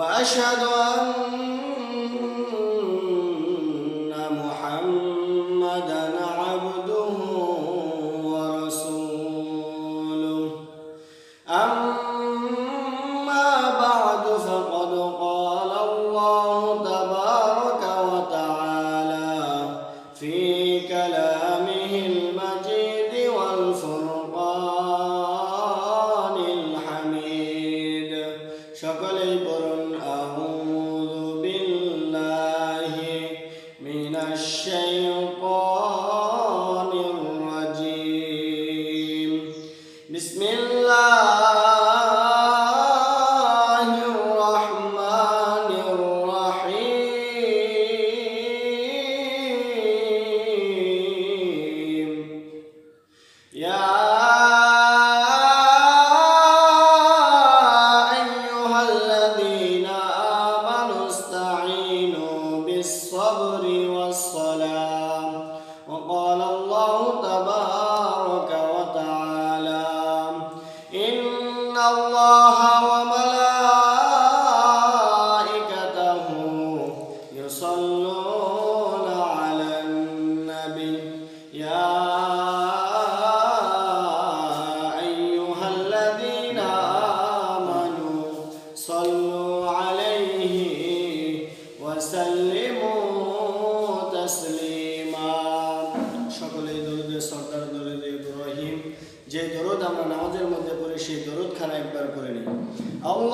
وأشهد أن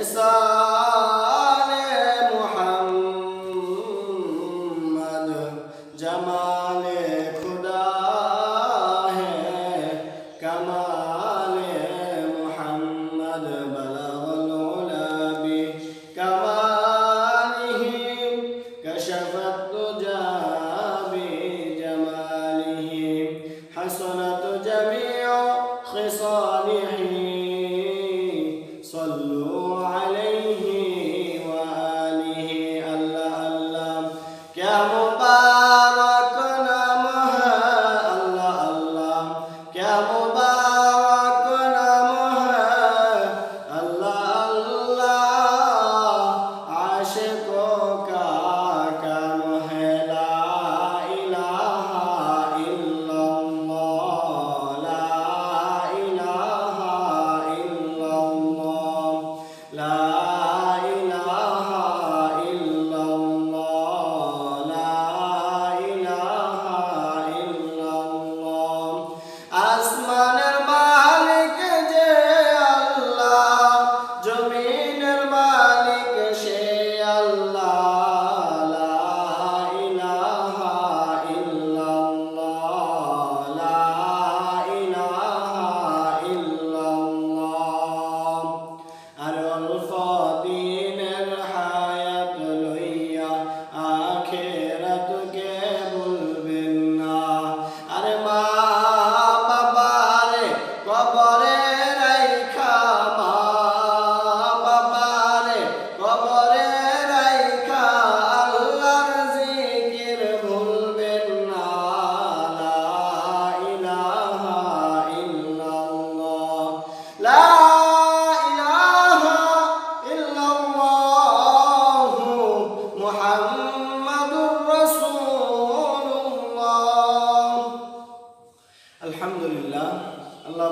Vanessa.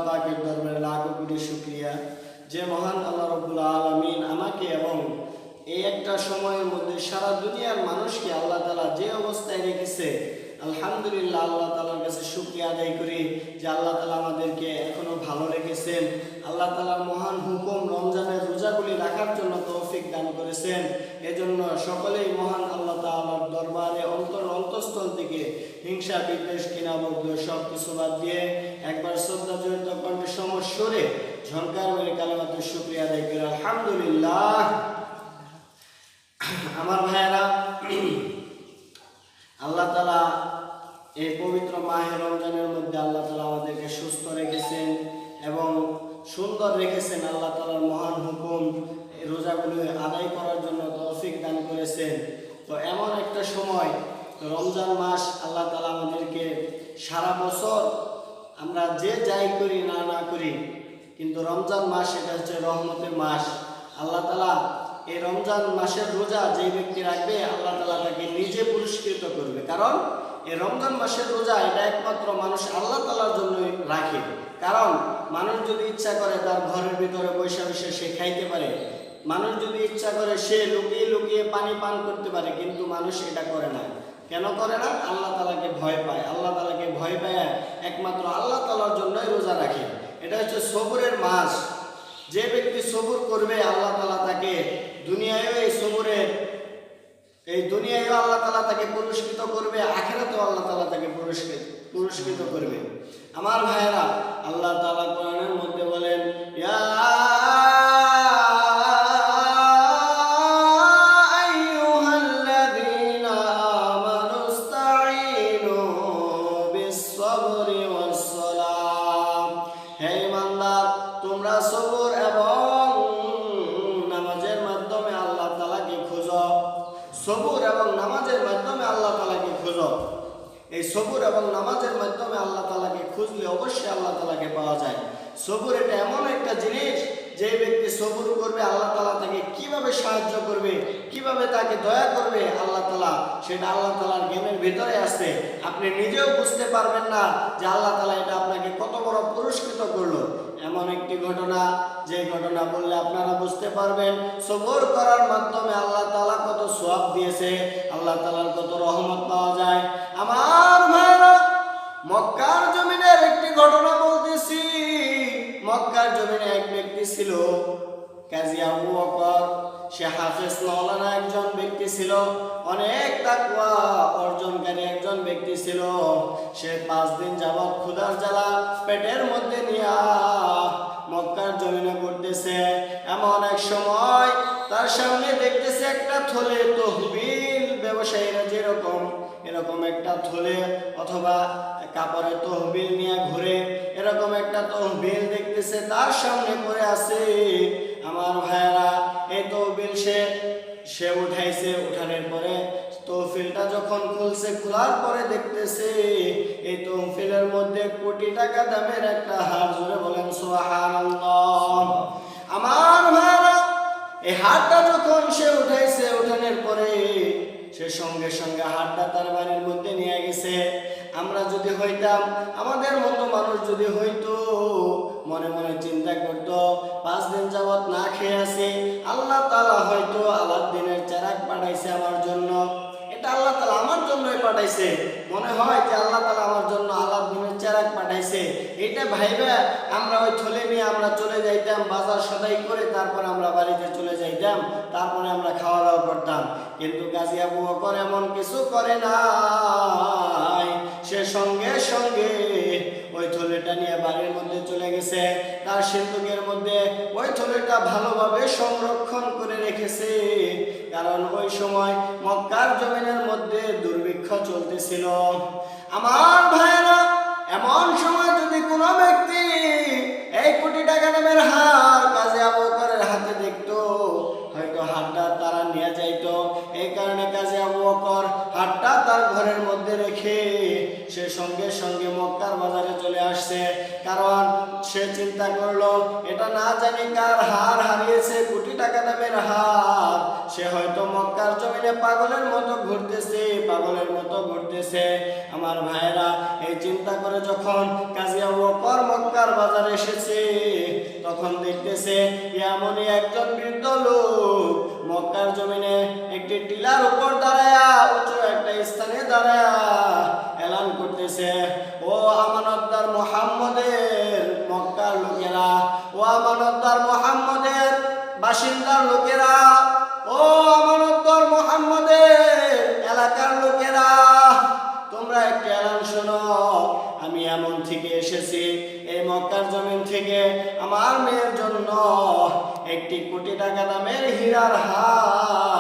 পাকের দরবারে লাখো কোটি শুক্রিয়া। যে মহান আল্লাহ রব্বুল আলমিন আমাকে এবং এই একটা সময়ের মধ্যে সারা দুনিয়ার মানুষকে আল্লাহ তালা যে অবস্থায় রেখেছে, আলহামদুলিল্লাহ আল্লাহ তালার কাছে শুক্রিয়া আদায় করি যে আল্লাহ তালা আমাদেরকে এখনও ভালো রেখেছেন। আল্লাহ তালার মহান হুকুম রমজানের রোজাগুলি রাখার জন্য দান করেছেন। এজন্য সকলেই মহান আল্লাহ তালার দরবারে অন্তর অন্তঃস্থল থেকে হিংসা, বিদ্বেষ কিনা বগ্ধ সব কিছু বাদ দিয়ে একবার শ্রদ্ধা জড়িত কণ্ঠে সমস্যরে ঝঙ্কার মেরে কালামাতের শুক্রিয়া করি। আলহামদুলিল্লাহ। আমার ভাইয়েরা, আল্লাহ তালা এই পবিত্র মাহে রমজানের মধ্যে আল্লাহ তালা আমাদেরকে সুস্থ রেখেছেন এবং সুন্দর রেখেছেন আল্লাহ তালার মহান হুকুম। রোজাগুলো আদায় করার জন্য তৌফিক দান করেছেন। তো এমন একটা সময়, রমজান মাস, আল্লাহ তালা আমাদেরকে সারা বছর আমরা যে যাই করি না না করি, কিন্তু রমজান মাস এটা হচ্ছে রহমতের মাস। আল্লাহ তালা এই রমজান মাসের রোজা যে ব্যক্তি রাখবে, আল্লাহ তালা তাকে নিজে পুরস্কৃত করবে। কারণ এই রমজান মাসের রোজা এটা একমাত্র মানুষ আল্লাহ তালার জন্যই রাখে। কারণ মানুষ যদি ইচ্ছা করে তার ঘরের ভিতরে বৈশা বসে সে খাইতে পারে মানুষ যদি ইচ্ছা করে, সে লুকিয়ে লুকিয়ে পানি পান করতে পারে, কিন্তু মানুষ এটা করে না। কেন করে না? আল্লাহ তালাকে ভয় পায়। আল্লাহ তালাকে ভয় পায় একমাত্র আল্লাহ তালার জন্যই রোজা রাখে। এটা হচ্ছে সবুরের মাস যে ব্যক্তি সবুর করবে, আল্লাহ তালা তাকে দুনিয়ায়ও এই সবুরের, এই দুনিয়ায়ও আল্লাহ তালা তাকে পুরস্কৃত করবে, আখেরাতেও আল্লাহ তালা তাকে পুরস্কৃত পুরস্কৃত করবে। আমার ভাইয়েরা, আল্লাহ তালা কোরআনের মধ্যে বলেন, ইয়া নামাজের মাধ্যমে আল্লাহ তালাকে খোঁজো। এই সবুর এবং নামাজের মাধ্যমে আল্লাহ তালাকে খুঁজলে অবশ্যই আল্লাহ তালাকে পাওয়া যায়। সবুর এটা এমন একটা জিনিস যে ব্যক্তি সবুর করবে, আল্লাহ তালা তাকে কীভাবে সাহায্য করবে, কীভাবে তাকে দয়া করবে, আল্লাহ তালা সেটা আল্লাহ তালার জ্ঞানের ভিতরে আছে। আপনি নিজেও বুঝতে পারবেন না যে আল্লাহ তালা এটা আপনাকে কত বড় পুরস্কৃত করল। এমন একটি ঘটনা, যে ঘটনা বললে আপনারা বুঝতে পারবেন, সবর করার মাধ্যমে আল্লাহ তালা কত সব দিয়েছে, আল্লাহ তালার কত রহমত পাওয়া যায়। আমার ভাইরা মক্কার জমিনের একটি ঘটনা বলতেছি। মক্কার জমিনে এক ব্যক্তি ছিল, কাজী আবু বকর। সে হাফেজ মৌলানা একজন ব্যক্তি ছিল, অনেক তাকওয়া অর্জনকারী একজন ব্যক্তি ছিল। সে পাঁচ দিন যাবৎ ক্ষুধার জ্বালা পেটের মধ্যে নিয়া মক্কার জমিনে করতেছে এমন এক সময় তার সামনে দেখতেছে একটা থলে, তহবিল ব্যবসায়ীরা যেরকম, এরকম একটা থলে অথবা কাপড়ের তহবিল নিয়ে ঘুরে এরকম একটা তহবিল দেখতেছে, তার সামনে পড়ে আছে। আমার ভাইয়েরা, এই তহবিল সে সে উঠাইছে, উঠানোর পরে তহফিলটা যখন খুলছে, খোলার পরে দেখতেছে, এই তহফিলের মধ্যে কোটি টাকা দামের একটা হার জুড়ে বলেন, সুবহানাল্লাহ। আমার ভাইরা এই হারটা যখন সে উঠাইছে, উঠানোর পরে সে সঙ্গে সঙ্গে হারটা তার বাড়ির মধ্যে নিয়ে গেছে। আমরা যদি হইতাম, আমাদের মতো মানুষ যদি হইতো, মনে মনে চিন্তা করতো, পাঁচ দিন যাবত না খেয়ে আছে, আল্লাহ তালা হয়তো আলাদিনের চারাক পাঠাইছে আমার জন্য। এটা আল্লাহ তালা আমার জন্যই পাঠাইছে। মনে হয় যে আল্লাহ তালা আমার জন্য আলাদিনের চারাক পাঠাইছে। এটা ভাইবা, আমরা ওই থলে নিয়ে আমরা চলে যাইতাম, বাজার সদাই করে তারপর আমরা বাড়িতে চলে যাইতাম, তারপরে আমরা খাওয়া দাওয়া করতাম। কিন্তু গাজী আবু বকর এমন কিছু করে নাই। সে সঙ্গে সঙ্গে ওই থলেটা নিয়ে বাড়ির মধ্যে চলে গেছে। তার সিন্ধুকের মধ্যে ওই থলেটা ভালোভাবে সংরক্ষণ করে রেখেছে। কারণ ওই সময় মক্কার জমিনের মধ্যে দুর্ভিক্ষ চলতেছিল। আমার ভাইরা এমন সময় যদি কোনো ব্যক্তি এই কোটি টাকা নামের হার কাজে আবু বকরের হাতে দেখতো, হয়তো হাতটা তারা নিয়ে যাইতো। এই কারণে কাজে আবু বকর হাতটা তার ঘরের মধ্যে রেখে সঙ্গে সঙ্গে মক্কার বাজারে চলে আসছে। কারণ সে চিন্তা করল, এটা না জানি কার হার হারিয়েছে, কোটি টাকা দামের হার। সে হয়তো মক্কার জমিনে পাগলের মতো ঘুরতেছে, পাগলের মতো ঘুরতেছে। আমার ভাইয়েরা, এই চিন্তা করে যখন কাজিয়া ওপর মক্কার বাজারে এসেছে, তখন দেখতেছে এমনই একজন বৃদ্ধ লোক। মক্কার জমিনে একটি টিলার উপর দাঁড়ায়া, উঁচু একটা স্থানে দাঁড়ায়া। করতেছে ও আমানতদার মোহাম্মদের মক্কার লোকেরা, ও আমানতদার মোহাম্মদের বাসিন্দার লোকেরা, ও আমানতদার মোহাম্মদের এলাকার লোকেরা, তোমরা একটি এলান শোনো, আমি এমন থেকে এসেছি, এই মক্কার জমিন থেকে আমার মেয়ের জন্য একটি কোটি টাকা দামের হীরার হার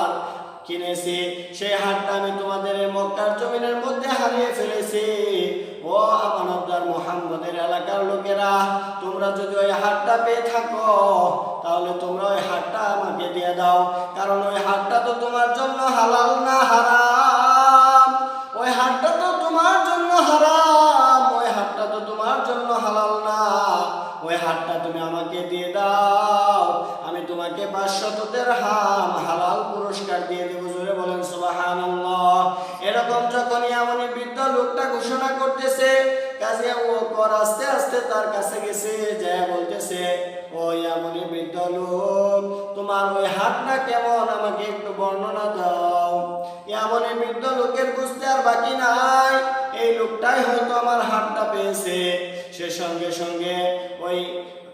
কিনেছি, সেই হারটা আমি তোমাদের মক্কার জমিনের মধ্যে হারিয়ে ফেলেছি। ও আমানতদার মোহাম্মদের এলাকার লোকেরা, তোমরা যদি ওই হারটা পেয়ে থাকো, তাহলে তোমরা ওই হারটা আমাকে দিয়ে দাও। কারণ ওই হারটা তো তোমার জন্য হালাল না হারাম? ওই হারটা তো তোমার জন্য হারাম। ওই হারটা তো তোমার জন্য হালাল না। ওই হারটা তুমি আমাকে দিয়ে দাও। আমি তোমাকে পাঁচশতদের হাম হালাল পুরস্কার দিয়ে এমনই বৃদ্ধ লোকটা ঘোষণা করতেছে আস্তে আস্তে তার কাছে গেছে যা বলতেছে ও এমনই বৃদ্ধ লোক, তোমার ওই হাতটা কেমন? আমাকে একটু বর্ণনা দাও। এমনই বৃদ্ধ লোকের বুঝতে আর বাকি নাই, এই লোকটাই হয়তো আমার হাতটা পেয়েছে। সে সঙ্গে সঙ্গে ওই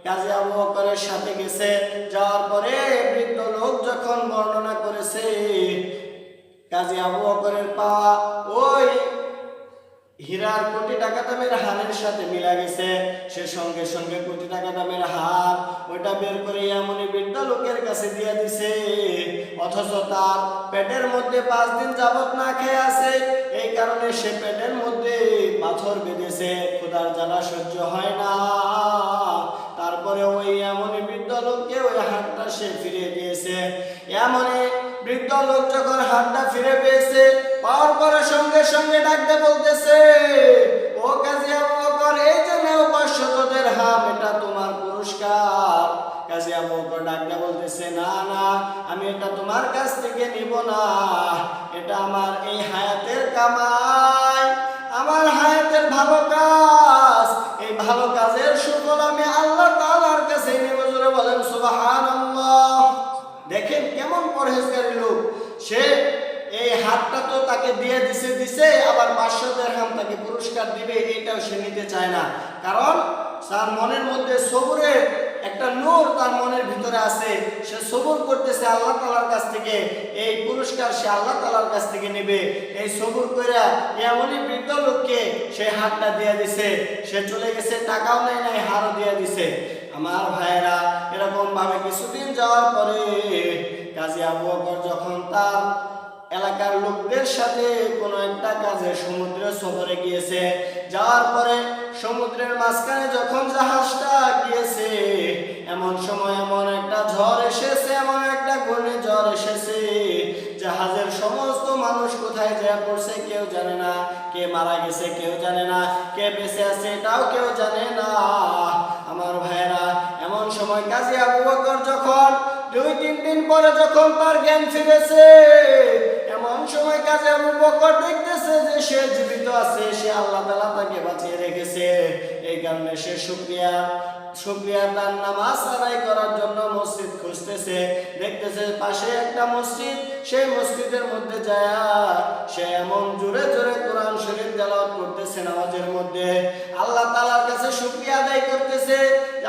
কাজী আবু সাথে গেছে, যাওয়ার পরে বৃদ্ধ লোক যখন বর্ণনা কাজী আবু বকরের পাওয়া ওই হীরার কোটি টাকা দামের হারের সাথে মিলা গেছে। সে সঙ্গে সঙ্গে কোটি টাকা দামের হার ওইটা বের করে এমনই বৃদ্ধ লোকের কাছে দিয়ে দিছে। অথচ তার পেটের মধ্যে পাঁচ দিন যাবত না খেয়ে আছে। এই কারণে সে পেটের মধ্যে পাথর বেঁধেছে। খোদার জ্বালা সহ্য হয় না। তারপরে ওই এমনই বৃদ্ধ লোককে ওই হাতটা সে ফিরিয়ে দিয়েছে। এমনই বৃদ্ধ লোক যখন হাতটা ফিরে পেয়েছে, পাওয়ার পরে সঙ্গে সঙ্গে ডাকতে বলতেছে, ও কাজী আবু বকর, এই যে নেও পাঁচশো তোদের হাম, এটা তোমার পুরস্কার। কাজী আবু বকর ডাকতে বলতেছে, না না, আমি এটা তোমার কাছ থেকে নিব না। এটা আমার এই হায়াতের কামাই। আমার হায়াতের ভালো তো তাকে দিয়ে দিছে দিছে, আবার পাঁচশো দেড়হাম তাকে পুরস্কার দিবে, এটাও সে নিতে চায় না। কারণ তার মনের মধ্যে সবুরের একটা নূর তার মনের ভিতরে আছে। সে সবুর করতেছে আল্লাহ তালার কাছ থেকে, এই পুরস্কার সে আল্লাহ তালার কাছ থেকে নেবে। এই সবুর করে এমনই বৃদ্ধ লোককে সে হাতটা দিয়ে দিছে। সে চলে গেছে, টাকাও নেয় নাই, হারও দিয়ে দিছে। আমার এরকম ভাবে কিছুদিন যাওয়ার পরে কাজী আবু যখন তার এলাকার লোকদের সাথে কোনো একটা কাজে সমুদ্রে সফরে গিয়েছে। যাওয়ার পরে সমুদ্রের মাঝখানে যখন জাহাজটা গিয়েছে, এমন সময় এমন একটা ঝড় এসেছে, এমন একটা ঘূর্ণিঝড় এসেছে। জাহাজের সমস্ত মানুষ কোথায় যা পড়ছে কেউ জানে না। কে মারা গেছে কেউ জানে না। কে বেঁচে আছে এটাও কেউ জানে না। আমার ভাইয়েরা, এমন সময় কাজী আবু বকর যখন দুই, তিন দিন পরে যখন তার জ্ঞান ফিরেছে আবু বকর দেখতেছে যে সে জীবিত আছে, সে আল্লাহ তাআলা তাকে বাঁচিয়ে রেখেছে। এই কারণে সে শুকরিয়া শুকরিয়া তার নামাজ আদায় করার জন্য মসজিদ খুঁজতেছে। দেখতেছে পাশে একটা মসজিদ, সেই মসজিদের মধ্যে যায়, সে এমন জোরে জোরে কোরআন শরীফ তেলাওয়াত করতেছে নামাজের মধ্যে। আল্লাহ তাআলার কাছে শুকরিয়া আদায় করতেছে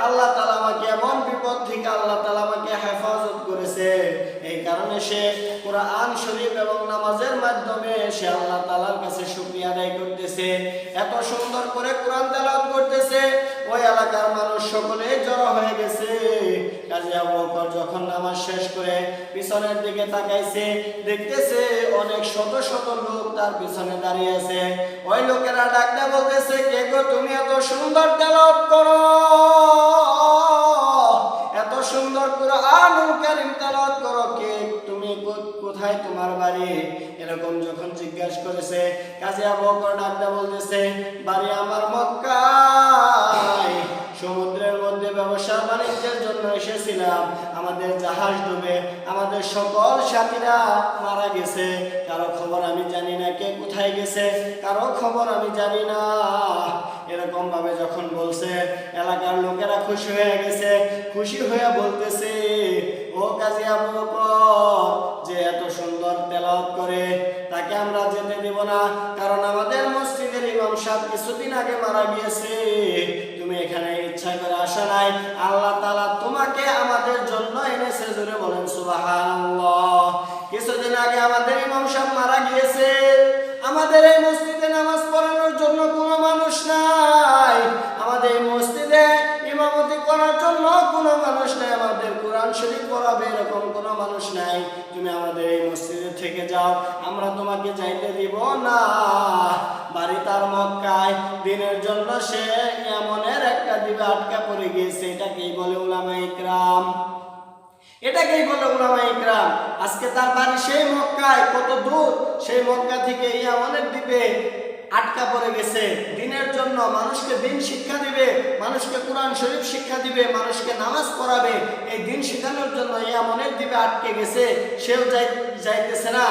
আল্লাহ তাআলা আমাকে এমন বিপদ থেকে আল্লাহ তালা আমাকে হেফাজত করেছে। কারণে সে কোরআন শরীফ এবং নামাজের মাধ্যমে সে আল্লাহ তাআলার কাছে শুকরিয়া আদায় করতেছে। এত সুন্দর করে কোরআন তেলাওয়াত করতেছে। ওই এলাকার মানুষ সকলে জড়ো হয়ে গেছে। যখন নামাজ শেষ করে পিছনের দিকে তাকাইছে, দেখতেছে অনেক শত শত লোক তার পিছনে দাঁড়িয়ে আছে। ওই লোকেরা ডাকতে বলতেছে, কে গো তুমি এত সুন্দর তেলাওয়াত করো? এত সুন্দর কোরআনুল কারীম তেলাওয়াত করো। কোথায় তোমার বাড়ি? এরকম যখন জিজ্ঞাসা করেছে, কাজী আবু বকর বলতেছে, বাড়ি আমার মক্কায়। সমুদ্রের মধ্যে ব্যবসা বাণিজ্যের জন্য এসেছিলাম। আমাদের জাহাজ ডুবে আমাদের সকল সাথীরা মারা গেছে। কারও খবর আমি জানি না কে কোথায় গেছে, কারও খবর আমি জানি না। এরকম ভাবে যখন বলছে, এলাকার লোকেরা খুশি হয়ে গেছে। খুশি হয়ে বলতেছে, ও কাজী আবু তেলাওয়াত করে, তাকে আমরা যেতে দেব না, কারণ আমাদের মসজিদের ইমাম সাহেব কিছুদিন আগে মারা গিয়েছে। তুমি এখানে ইচ্ছা করে আসা নাই, আল্লাহ তালা তোমাকে আমাদের জন্য এনেছে জুড়ে বলেন সুবাহ কিছুদিন আগে আমাদের ইমাম সাহেব মারা গিয়েছে, আমাদের এই যাইতে দিব না। বাড়ি তার মক্কায় দিনের জন্য সে এমনের একটা দিবে আটকা পড়ে গিয়েছে। এটাকেই বলে উলামা ইকরাম। এটাকেই বলে উলামা ইকরাম। আজকে তার বাড়ি সেই মক্কায়, কত দূর? সেই মক্কা থেকে ইয়ামানের দ্বীপে আটকা পড়ে গেছে। দিনের জন্য মানুষকে দিন শিক্ষা দিবে, মানুষকে কোরআন শরীফ শিক্ষা দিবে, মানুষকে নামাজ পড়াবে। এই দিন শেখানোর জন্য ইয়ামনের দ্বীপে আটকে গেছে। সেও যাইতেছে না।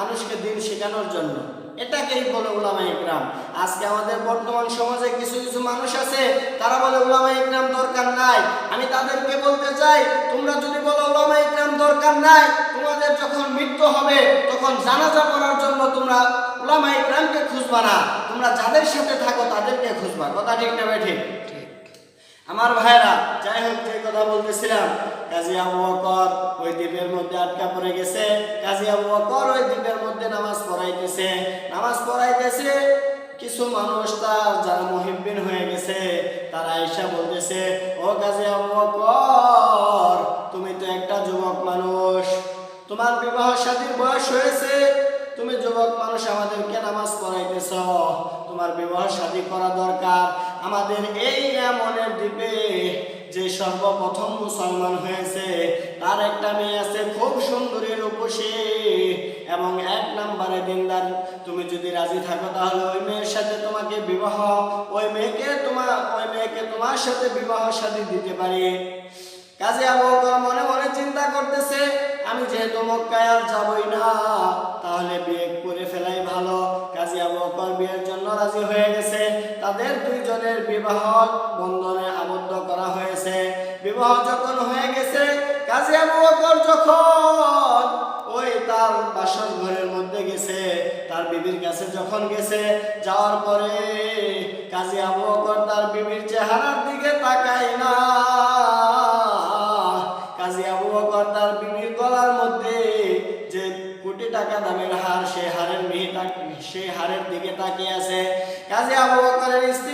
মানুষকে দিন শেখানোর জন্য। এটাকেই বলে উলামা ইকরাম। আজকে আমাদের বর্তমান সমাজে কিছু কিছু মানুষ আছে তারা বলে উলামা ইকরাম দরকার নাই। আমি তাদেরকে বলতে চাই তোমরা যদি বলো উলামা ইকরাম দরকার নাই তোমাদের যখন মৃত্যু হবে তখন জানাজা করার জন্য তোমরা উলামা ইকরামকে খুঁজবা না। তোমরা যাদের সাথে থাকো তাদেরকে খুঁজবা। কথা ঠিক না ঠিক? আমার ভাইরা যাই হোক যে কথা বলতেছিলাম কাজী আবু বকর ওই দ্বীপের মধ্যে আটকা পড়ে গেছে। কাজী আবু বকর ওই দ্বীপের মধ্যে নামাজ পড়াইতেছে। নামাজ পড়াইতেছে, কিছু মানুষ তার যারা মহিবিন হয়ে গেছে, তারা এসে বলতেছে, ও কাজী আবু বকর, তুমি তো একটা যুবক মানুষ। তোমার বিবাহ শাদীর বয়স হয়েছে, তুমি যুবক মানুষ আমাদেরকে নামাজ পড়াইতেছ। তোমার বিবাহ শাদী করা দরকার। আমাদের এই এমনের দ্বীপে যে সর্বপ্রথম মুসলমান হয়েছে, তার একটা মেয়ে আছে, খুব সুন্দরী রূপসী এবং এক নম্বরে দিনদার। তুমি যদি রাজি থাকো, তাহলে ওই মেয়ের সাথে তোমাকে বিবাহ, ওই মেয়েকে তোমার ওই মেয়েকে তোমার সাথে বিবাহ শাদী দিতে পারি। কাজে আবু বকর মনে মনে চিন্তা করতেছে, আমি যেহেতু মক্কায় আর যাবই না, তাহলে বিয়ে করে ফেলাই ভালো। কাজী আবু বকর বিয়ের জন্য রাজি হয়ে গেছে। তাদের দুইজনের বিবাহ বন্ধনে বিবাহ যখন হয়ে গেছে, কাজী আবু যখন ওই তার বাসর ঘরের মধ্যে গেছে, তার বিবির কাছে যখন গেছে, যাওয়ার পরে কাজী আবু তার বিবির চেহারার দিকে তাকায় না। কাজী আবু তার বিবির গলার মধ্যে যে কোটি টাকা দামের হার সেই হারের মেয়ে সেই হারের দিকে তাকিয়ে আছে। কাজী আবু স্ত্রী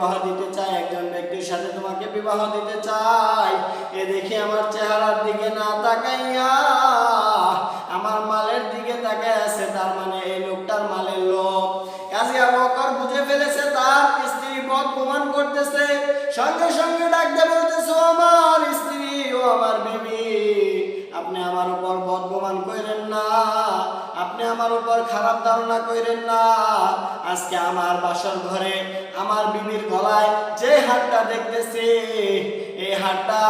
বিবাহ দিতে চায়, একজন ব্যক্তির সাথে তোমাকে বিবাহ দিতে চায়। এ দেখে আমার চেহারার দিকে না তাকাইয়া আমার মালের দিকে তাকায় আছে, তার মানে এই লোকটার মালের লোক কাজী বুঝে ফেলেছে, তার স্ত্রী পথ প্রমাণ করতেছে। সঙ্গে সঙ্গে ডাকতে বলতেছে আমার স্ত্রী, ও আমার বিবি, আপনি আমার উপর আমার উপর খারাপ ধারণা কইরেন না। আজকে আমার বাসর ঘরে আমার বিবির গলায় যে হাতটা দেখতেছি, এই হাতটা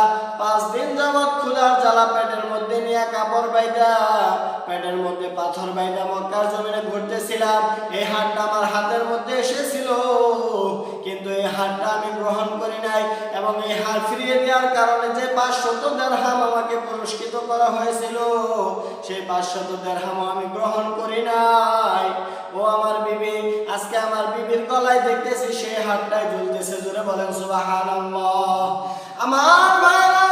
পাঁচ দিন যাবৎ ক্ষুধার জ্বালা পেটের মধ্যে নিয়ে কাপড় বাইদা, পেটের মধ্যে পাথর বাইদা মক্কার জমিনে ঘুরতেছিলাম। এই হাতটা আমার হাতের মধ্যে এসেছিল, কিন্তু এই হাতটা আমি গ্রহণ করি নাই। এবং এই হাত ফিরিয়ে দেওয়ার কারণে যে পাঁচশত দেড়হাম আমাকে পুরস্কৃত করা হয়েছিল সেই পাঁচশত দেড়হাম আমি গ্রহণ করি নাই। ও আমার বিবি, আজকে আমার বিবির গলায় দেখতেছি সেই হাতটাই ঝুলতেছে, জোরে বলেন সুবহানাল্লাহ। আমার ভাইরা,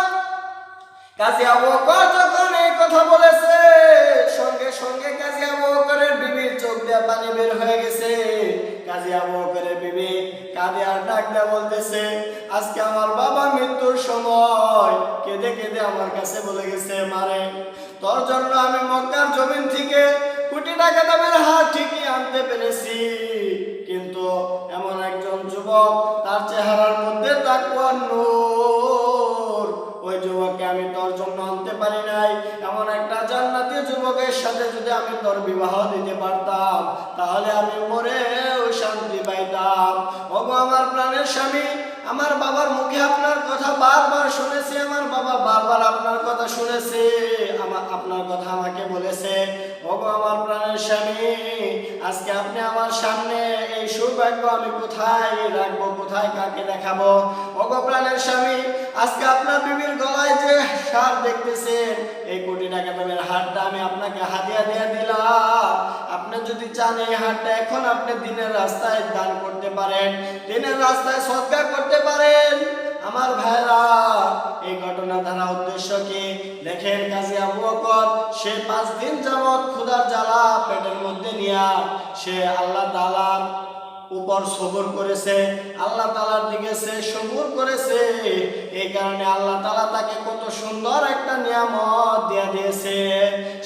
কাজী যখন এই কথা বলেছে, সঙ্গে সঙ্গে কাজী আবু বকরের বিবির চোখ দিয়ে পানি বের হয়ে গেছে। কাজী আবু বকরের বিবি কাঁদে আর ডাক দিয়ে বলতেছে, আজকে আমার বাবা মৃত্যুর সময়। কেঁদে কেঁদে আমার কাছে বলে গেছে, মারে, তোর জন্য আমি মক্কার জমিন থেকে কোটি টাকা দামের হার ঠিকই আনতে পেরেছি। কিন্তু এমন একজন যুবক, তার চেহারার মধ্যে তাকুয়ার নূর। ওই যুবককে আমি তোর জন্য আনতে পারি নাই। এমন একটা জান্নাতি যুবকের সাথে যদি আমি তোর বিবাহ দিতে পারতাম, তাহলে স্বামী, আমার বাবার মুখে আপনার কথা বারবার শুনেছি, আমার বাবা বারবার আপনার কথা শুনেছে আমার আপনার কথা আমাকে বলেছে। আজকে আপনি আমার সামনে এই সৌভাগ্য আমি কোথায় রাখব, কোথায় কাকে দেখাবো? ওগো প্রাণের স্বামী, আজকে আপনার বিবির গলায় যে সার দেখতেছেন এই কোটি টাকা দামের হারটা আমি আপনাকে হাদিয়া দিয়ে দিলাম। আপনি যদি চান এই হারটা এখন আপনি দিনের রাস্তায় দান করতে পারেন, দিনের রাস্তায় সৎকার করতে পারেন। আমার ভাইরা, এই ঘটনা দ্বারা উদ্দেশ্য কি? দেখেন কাজী আবু বকর, সে পাঁচ দিন যাবৎ ক্ষুধার জ্বালা পেটের মধ্যে নিয়া সে আল্লাহ তাআলার উপর সবর করেছে, আল্লাহ তালার দিকে সে সবর করেছে। এই কারণে আল্লাহ তালা তাকে কত সুন্দর একটা নিয়ামত দিয়ে দিয়েছে।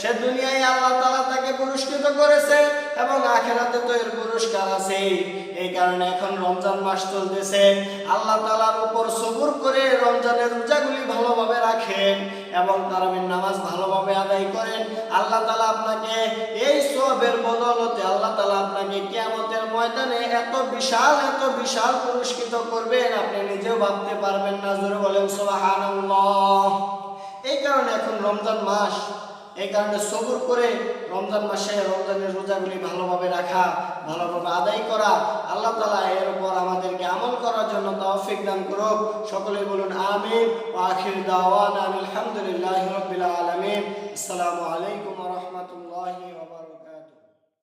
সে দুনিয়ায় আল্লাহ তালা তাকে পুরস্কৃত করেছে এবং আখেরাতে তো এর পুরস্কার আছে এই কারণে এখন রমজান মাস চলতেছে। আল্লাহ তালার উপর সবর করে রমজানের রোজাগুলি ভালোভাবে রাখেন এবং তারাবির নামাজ ভালোভাবে আদায় করেন। আল্লাহ তালা আপনাকে এই সবের বদলতে আল্লাহ তালা আপনাকে কিয়ামতের ময়দানে এত বিশাল এত বিশাল পুরস্কৃত করবেন, আপনি নিজেও ভাবতে পারবেন না। জোরে বলেন, সুবহানাল্লাহ। এই কারণে এখন রমজান মাস এই কারণে সবুর করে রমজান মাসে রমজানের রোজাগুলি ভালোভাবে রাখা, ভালোভাবে আদায় করা। আল্লাহ তালা এর উপর আমাদেরকে আমল করার জন্য তৌফিক দান করুক। সকলে বলুন আমিন। ও আখির দাওয়ান আলহামদুলিল্লাহ আলমিন। আসসালামু আলাইকুম রহমতুল্লাহ।